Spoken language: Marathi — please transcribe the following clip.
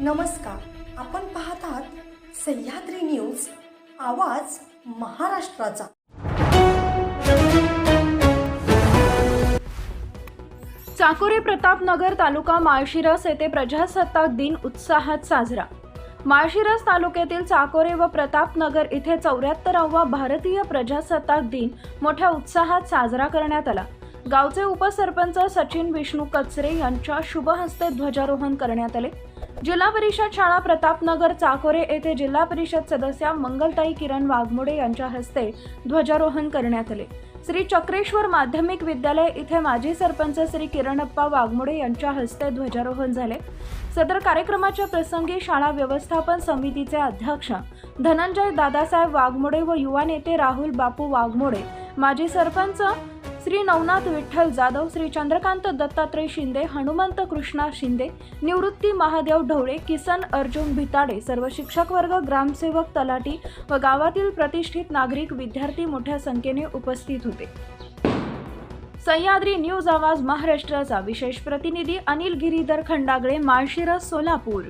नमस्कार. आपण पाहत आहात सह्याद्री न्यूज आवाज महाराष्ट्राचा. चाकोरे प्रतापनगर तालुका माळशिरस येथे प्रजासत्ताक दिन उत्साहात साजरा. माळशिरस तालुक्यातील चाकोरे व प्रतापनगर इथे चौऱ्याहत्तरावा भारतीय प्रजासत्ताक दिन मोठ्या उत्साहात साजरा करण्यात आला. गावचे उपसरपंच सचिन विष्णू कचरे यांच्या शुभहस्ते ध्वजारोहण करण्यात आले. जिल्हा परिषद शाळा प्रतापनगर चाकोरे येथे जिल्हा परिषद सदस्या मंगलताई किरण वाघमोडे यांच्या हस्ते ध्वजारोहण करण्यात आले. श्री चक्रेश्वर माध्यमिक विद्यालय इथे माजी सरपंच श्री किरणप्पा वाघमोडे यांच्या हस्ते ध्वजारोहण झाले. सदर कार्यक्रमाच्या प्रसंगी शाळा व्यवस्थापन समितीचे अध्यक्ष धनंजय दादासाहेब वाघमोडे व युवा नेते राहुल बापू वाघमोडे माजी सरपंच श्री नवनाथ विठ्ठल जाधव श्री चंद्रकांत दत्तात्रय शिंदे हनुमंत कृष्णा शिंदे निवृत्ती महादेव ढवळे किसन अर्जुन भिताडे सर्व शिक्षक वर्ग ग्रामसेवक तलाटी व गावातील प्रतिष्ठित नागरिक विद्यार्थी मोठ्या संख्येने उपस्थित होते. सह्याद्री न्यूज आवाज महाराष्ट्राचा विशेष प्रतिनिधी अनिल गिरीधर खंडागळे माळशिरस सोलापूर.